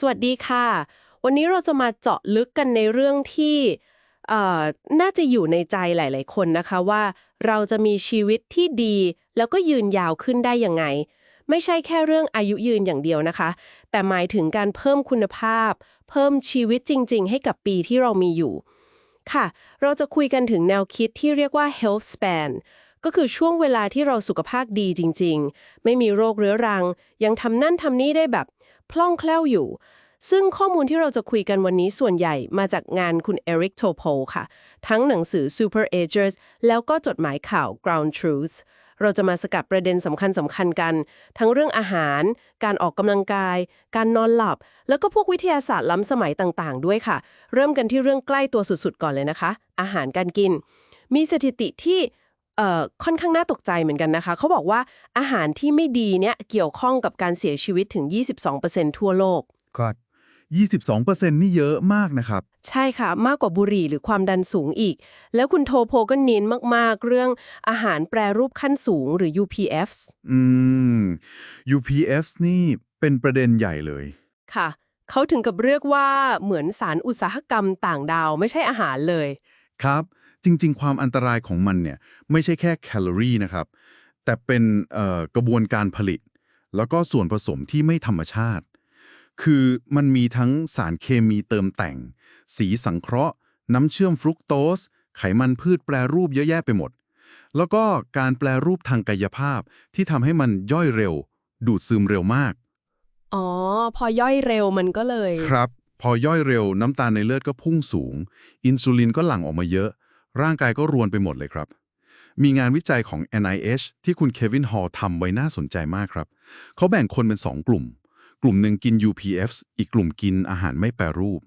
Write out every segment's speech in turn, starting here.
สวัสดีค่ะ วันนี้เราจะมาเจาะลึกกันในเรื่องที่เอ่อน่าจะอยู่ในใจหลาย ๆ คนนะคะว่า เราจะมีชีวิตที่ดี แล้วก็ยืนยาวขึ้นได้ยังไง ไม่ใช่แค่เรื่องอายุยืนอย่างเดียวนะคะ แต่หมายถึงการเพิ่มคุณภาพ เพิ่มชีวิตจริง ๆ ให้กับปีที่เรามีอยู่ ค่ะ เราจะคุยกันถึงแนวคิดที่เรียกว่า health span ก็คือช่วงเวลาที่เราสุขภาพดีจริง ๆ ไม่มีโรคเรื้อรัง ยังทำนั่นทำนี่ได้แบบ พล่องแคล่วอยู่ ซึ่งข้อมูลที่เราจะคุยกันวันนี้ส่วนใหญ่มาจากงานคุณเอริกโทโพค่ะ ทั้งหนังสือ Super Agers แล้วก็จดหมายข่าว Ground Truths เราจะมาสกัดประเด็นสำคัญสำคัญกัน ทั้งเรื่องอาหาร การออกกำลังกาย การนอนหลับ แล้วก็พวกวิทยาศาสตร์ล้ำสมัยต่างๆ ด้วยค่ะ เริ่มกันที่เรื่องใกล้ตัวสุดๆ ก่อนเลยนะคะ อาหารการกิน มีสถิติที่ ค่อนข้างน่าตกใจเหมือนกันนะคะ เขาบอกว่าอาหารที่ไม่ดีเนี่ยเกี่ยวข้องกับการเสียชีวิตถึง 22%ทั่วโลก ก็ 22%นี่เยอะมากนะครับ ใช่ค่ะ มากกว่าบุหรี่หรือความดันสูงอีก แล้วคุณโทโพก็เน้นมากๆ เรื่องอาหารแปรรูปขั้นสูงหรือ UPFs อืม UPFs นี่เป็นประเด็นใหญ่เลยค่ะ เขาถึงกับเรียกว่าเหมือนสารอุตสาหกรรมต่างดาวไม่ใช่อาหารเลย ครับ จริง ๆ ความอันตรายของมันเนี่ยไม่ใช่แค่แคลอรี่นะครับ แต่เป็นเอ่อกระบวนการผลิต แล้วก็ส่วนผสมที่ไม่ธรรมชาติ คือมันมีทั้งสารเคมีเติมแต่ง สีสังเคราะห์ น้ำเชื่อมฟรุกโตส ไขมันพืชแปรรูปเยอะแยะไปหมด แล้วก็การแปรรูปทางกายภาพที่ทำให้มันย่อยเร็ว ดูดซึมเร็วมาก อ๋อ พอย่อยเร็วมันก็เลย ครับ พอย่อยเร็วน้ำตาลในเลือดก็พุ่งสูง อินซูลินก็หลั่งออกมาเยอะ ร่างกายก็รวนไปหมดเลยครับ มีงานวิจัยของ NIH ที่คุณเควินฮอลทำไว้น่าสนใจมากครับ เขาแบ่งคนเป็น 2 กลุ่ม กลุ่มหนึ่งกิน UPFs อีกกลุ่มกินอาหารไม่แปรรูป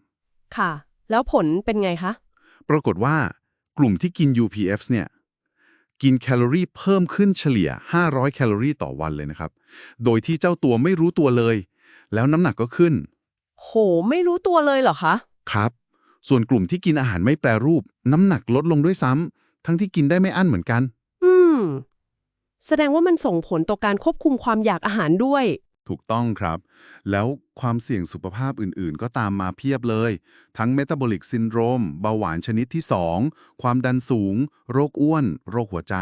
ค่ะ แล้วผลเป็นไงคะ ปรากฏว่ากลุ่มที่กิน UPFs เนี่ยกินแคลอรี่เพิ่มขึ้นเฉลี่ย 500 แคลอรี่ต่อวันเลยนะครับ โดยที่เจ้าตัวไม่รู้ตัวเลย แล้วน้ำหนักก็ขึ้น โห ไม่รู้ตัวเลยเหรอคะ ครับ ส่วนกลุ่มที่กินอาหารไม่แปรรูป น้ำหนักลดลงด้วยซ้ำทั้งที่กินได้ไม่อั้นเหมือนกัน อืม แสดงว่ามันส่งผลต่อการควบคุมความอยากอาหารด้วย ถูกต้องครับ แล้วความเสี่ยงสุขภาพอื่นๆ ก็ตามมาเพียบเลย ทั้งเมตาบอลิกซินโดรมเบาหวานชนิดที่ 2 ความดันสูง โรคอ้วน โรคหัวใจ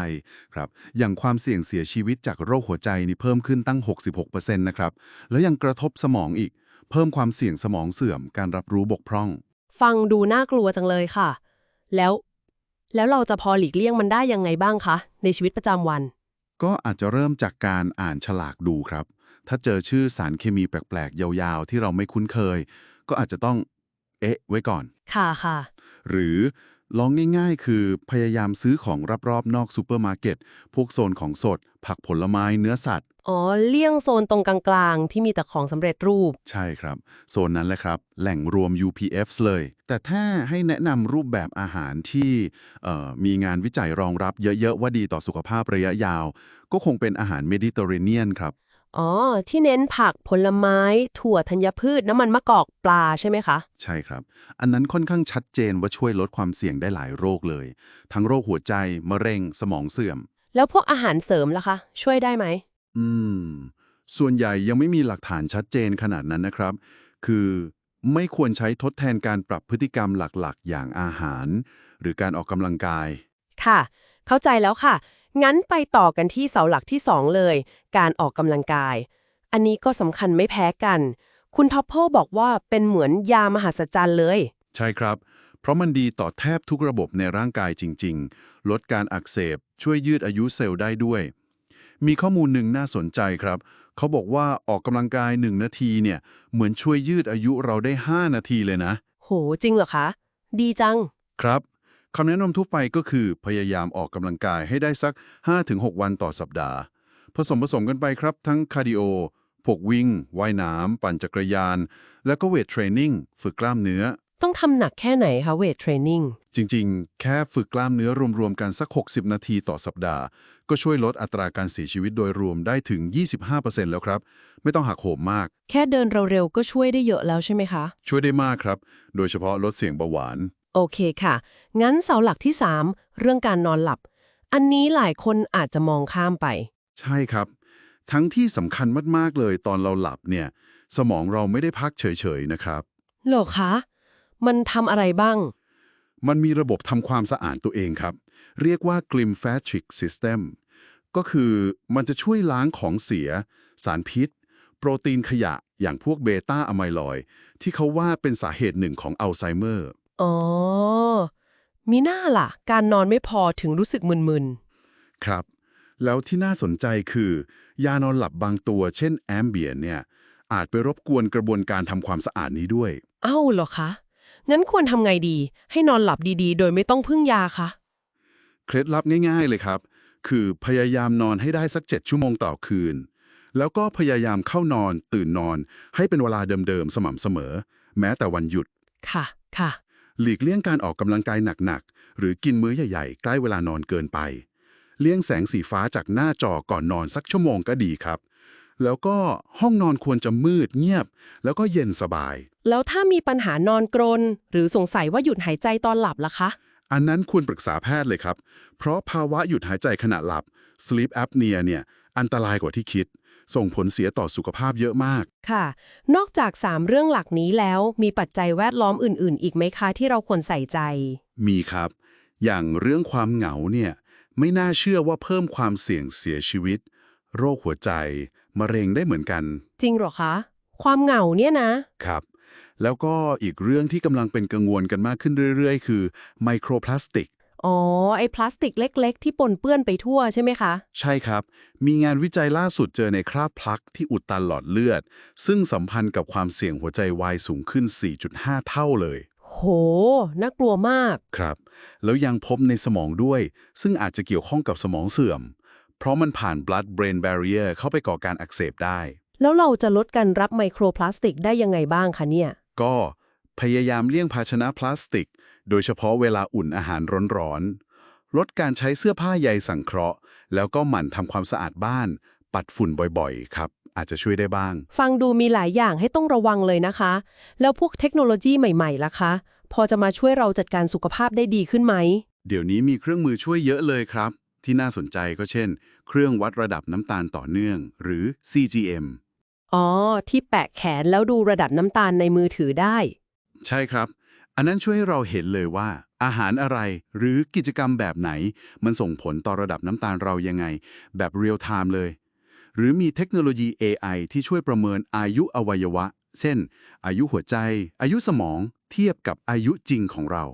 ครับ อย่างความเสี่ยงเสียชีวิตจากโรคหัวใจนี่เพิ่มขึ้นตั้ง 66%นะครับ แล้วยังกระทบสมองอีก เพิ่มความเสี่ยงสมองเสื่อมการรับรู้บกพร่อง ฟังดูน่ากลัวจังเลยค่ะ แล้ว แล้วเราจะพอหลีกเลี่ยงมันได้ยังไงบ้างคะ ในชีวิตประจำวัน ก็อาจจะเริ่มจากการอ่านฉลากดูครับ ถ้าเจอชื่อสารเคมีแปลกๆ ยาวๆ ที่เราไม่คุ้นเคย ก็อาจจะต้อง เอ๊ะ ไว้ก่อน ค่ะค่ะ หรือลองง่ายๆ คือพยายามซื้อของรอบๆนอกซูเปอร์มาร์เก็ต พวกโซนของสด ผักผลไม้เนื้อสัตว์ อ๋อ เลี่ยงโซนตรงกลางๆ ที่มีแต่ของสำเร็จรูป ใช่ครับ โซนนั้นแหละครับ แหล่งรวม UPFs เลย แต่ถ้าให้แนะนำรูปแบบอาหารที่เอ่อมีงานวิจัยรองรับเยอะ ๆ ว่าดีต่อสุขภาพระยะยาว ก็คงเป็นอาหารเมดิเตอร์เรเนียนครับ อ๋อ ที่เน้นผักผลไม้ ถั่วธัญพืช น้ำมันมะกอกปลาใช่ไหมคะ ใช่ครับ อันนั้นค่อนข้างชัดเจนว่าช่วยลดความเสี่ยงได้หลายโรคเลย ทั้งโรคหัวใจมะเร็งสมองเสื่อม แล้วพวกอาหารเสริมล่ะคะ ช่วยได้ไหม อืม ส่วนใหญ่ยังไม่มีหลักฐานชัดเจนขนาดนั้นนะครับ คือไม่ควรใช้ทดแทนการปรับพฤติกรรมหลักๆ อย่างอาหาร หรือการออกกำลังกาย ค่ะ เข้าใจแล้วค่ะ งั้นไปต่อกันที่เสาหลักที่ 2 เลย การออกกำลังกาย อันนี้ก็สำคัญไม่แพ้กัน คุณท็อปเพิลบอกว่าเป็นเหมือนยามหัศจรรย์เลย ใช่ครับ เพราะมันดีต่อแทบทุกระบบในร่างกายจริง ๆ ลดการอักเสบ ช่วยยืดอายุเซลล์ได้ด้วย มีข้อมูลหนึ่งน่าสนใจครับ เขาบอกว่าออกกำลังกาย 1 นาทีเนี่ย เหมือนช่วยยืดอายุเราได้ 5 นาทีเลยนะ โห จริงเหรอคะ ดีจัง ครับคำแนะนำทั่วไปก็คือพยายามออกกำลังกายให้ได้สัก 5-6 วันต่อสัปดาห์ ผสมผสมกันไปครับ ทั้งคาร์ดิโอพวกวิ่งว่ายน้ำปั่นจักรยาน แล้วก็เวทเทรนนิ่งฝึกกล้ามเนื้อ ต้องทำหนักแค่ไหนคะเวทเทรนนิ่งจริงๆ แค่ฝึกกล้ามเนื้อรวมๆกันสัก 60 นาทีต่อสัปดาห์ ก็ช่วยลดอัตราการเสียชีวิตโดยรวมได้ถึง 25%แล้วครับ ไม่ต้องหักโหมมาก แค่เดินเร็วๆก็ช่วยได้เยอะแล้วใช่ไหมคะ ช่วยได้มากครับ โดยเฉพาะลดเสี่ยงเบาหวาน โอเคค่ะ งั้นเสาหลักที่ 3 เรื่องการนอนหลับ อันนี้หลายคนอาจจะมองข้ามไป ใช่ครับ ทั้งที่สำคัญมากๆเลยตอนเราหลับเนี่ย สมองเราไม่ได้พักเฉยๆนะครับ เหรอคะ มันทำอะไรบ้าง มันมีระบบทำความสะอาดตัวเองครับ เรียกว่า glymphatic system ก็คือมันจะช่วยล้างของเสีย สารพิษ โปรตีนขยะอย่างพวกเบต้าอะไมลอยด์ที่เขาว่าเป็นสาเหตุหนึ่งของอัลไซเมอร์ อ๋อ มีหน้าล่ะ การนอนไม่พอถึงรู้สึกมึนครับ แล้วที่น่าสนใจคือ ยานอนหลับบางตัว เช่นแอมเบียนเนี่ยอาจไปรบกวนกระบวนการทำความสะอาดนี้ด้วยๆเอ้าเหรอคะ งั้นควรทำไงดี ให้นอนหลับดีๆ โดยไม่ต้องพึ่งยาคะ เคล็ดลับง่ายๆเลยครับ คือพยายามนอนให้ได้สัก 7 ชั่วโมงต่อคืน แล้วก็พยายามเข้านอน ตื่นนอน ให้เป็นเวลาเดิมๆ สม่ำเสมอ แม้แต่วันหยุด ค่ะ ค่ะ หลีกเลี่ยงการออกกำลังกายหนักๆ หรือกินมื้อใหญ่ๆ ใกล้เวลานอนเกินไป เลี่ยงแสงสีฟ้าจากหน้าจอก่อนนอนสักชั่วโมงก็ดีครับ แล้วก็ห้องนอนควรจะมืดเงียบ แล้วก็เย็นสบาย แล้วถ้ามีปัญหานอนกรน หรือสงสัยว่าหยุดหายใจตอนหลับล่ะคะ อันนั้นควรปรึกษาแพทย์เลยครับ เพราะภาวะหยุดหายใจขณะหลับ sleep apnea เนี่ยอันตรายกว่าที่คิด ส่งผลเสียต่อสุขภาพเยอะมาก ค่ะ นอกจาก 3 เรื่องหลักนี้แล้วมีปัจจัยแวดล้อมอื่น ๆ อีกไหมคะที่เราควรใส่ใจ มีครับ อย่างเรื่องความเหงาเนี่ยไม่น่าเชื่อว่าเพิ่มความเสี่ยงเสียชีวิต โรคหัวใจมะเร็งได้เหมือนกัน จริงเหรอคะ ความเหงาเนี่ยนะ ครับ แล้วก็อีกเรื่องที่กำลังเป็นกังวลกันมากขึ้นเรื่อยๆ คือไมโครพลาสติก อ๋อ ไอ้พลาสติกเล็ก ๆ ที่ปนเปื้อนไปทั่วใช่ไหมคะ ใช่ครับ มีงานวิจัยล่าสุดเจอในคราบพลักที่อุดตันหลอดเลือด ซึ่งสัมพันธ์กับความเสี่ยงหัวใจวายสูงขึ้น 4.5 เท่าเลย โห น่ากลัวมาก ครับ แล้วยังพบในสมองด้วย ซึ่งอาจจะเกี่ยวข้องกับสมองเสื่อม เพราะมันผ่าน blood brain barrier เข้าไปก่อการอักเสบได้ แล้วเราจะลดการรับไมโครพลาสติกได้ยังไงบ้างคะเนี่ย ก็พยายามเลี่ยงภาชนะพลาสติก โดยเฉพาะเวลาอุ่นอาหารร้อนๆ ลดการใช้เสื้อผ้าใยสังเคราะห์ แล้วก็หมั่นทำความสะอาดบ้าน ปัดฝุ่นบ่อยๆ ครับ อาจจะช่วยได้บ้าง ฟังดูมีหลายอย่างให้ต้องระวังเลยนะคะ แล้วพวกเทคโนโลยีใหม่ๆล่ะคะ พอจะมาช่วยเราจัดการสุขภาพได้ดีขึ้นไหม เดี๋ยวนี้มีเครื่องมือช่วยเยอะเลยครับ ที่น่าสนใจก็เช่น เครื่องวัดระดับน้ำตาลต่อเนื่อง หรือ CGM อ๋อ ที่แปะแขนแล้วดูระดับน้ำตาลในมือถือได้ ใช่ครับ อันนั้นช่วยให้เราเห็นเลยว่า อาหารอะไรหรือกิจกรรมแบบไหน มันส่งผลต่อระดับน้ำตาลเรายังไง แบบเรียลไทม์เลย หรือมีเทคโนโลยี AI ที่ช่วยประเมินอายุอวัยวะ เช่น อายุหัวใจ อายุสมอง เทียบกับอายุจริงของเรา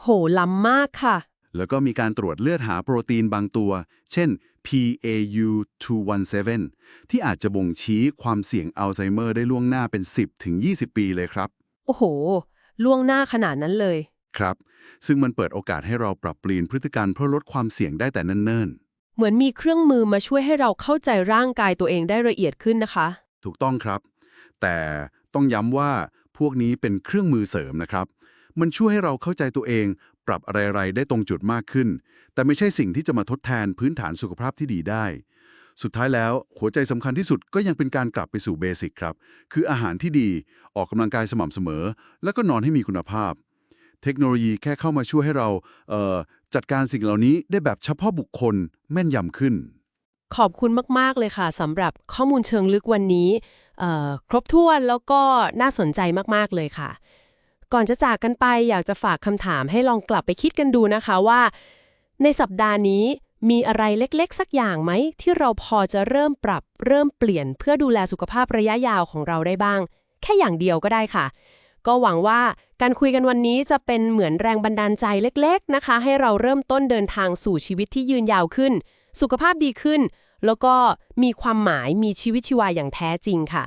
โหล้ำมากค่ะ แล้วก็มีการตรวจเลือดหาโปรตีนบางตัว เช่น PAU217 ที่อาจจะบ่งชี้ความเสี่ยงอัลไซเมอร์ได้ล่วงหน้าเป็น 10-20 ปีเลยครับ โอ้โห ล่วงหน้าขนาดนั้นเลย ครับ ซึ่งมันเปิดโอกาสให้เราปรับเปลี่ยนพฤติกรรมเพื่อลดความเสี่ยงได้แต่เนิ่นเหมือนมีเครื่องมือมาช่วยให้เราเข้าใจร่างกายตัวเองได้ละเอียดขึ้นนะคะๆถูกต้องครับ แต่ต้องย้ำว่าพวกนี้เป็นเครื่องมือเสริมนะครับ มันช่วยให้เราเข้าใจตัวเอง ปรับอะไรๆได้ตรงจุดมากขึ้น แต่ไม่ใช่สิ่งที่จะมาทดแทนพื้นฐานสุขภาพที่ดีได้ สุดท้ายแล้วหัวใจสำคัญที่สุดก็ยังเป็นการกลับไปสู่เบสิกครับ คืออาหารที่ดีออกกำลังกายสม่ำเสมอ แล้วก็นอนให้มีคุณภาพ เทคโนโลยีแค่เข้ามาช่วยให้เราเอ่อจัดการสิ่งเหล่านี้ได้แบบเฉพาะบุคคลแม่นยำขึ้น ขอบคุณมาก ๆ เลยค่ะสำหรับข้อมูลเชิงลึกวันนี้ ครบถ้วนแล้วก็น่าสนใจมาก ๆ เลยค่ะ ก่อนจะจากกันไปอยากจะฝากคำถามให้ลองกลับไปคิดกันดูนะคะว่า ในสัปดาห์นี้มีอะไรเล็กๆ สักอย่างไหม ที่เราพอจะเริ่มปรับเริ่มเปลี่ยนเพื่อดูแลสุขภาพระยะยาวของเราได้บ้าง แค่อย่างเดียวก็ได้ค่ะ ก็หวังว่าการคุยกันวันนี้จะเป็นเหมือนแรงบันดาลใจเล็ก ๆนะคะ ให้เราเริ่มต้นเดินทางสู่ชีวิตที่ยืนยาวขึ้น สุขภาพดีขึ้น แล้วก็มีความหมายมีชีวิตชีวาอย่างแท้จริงค่ะ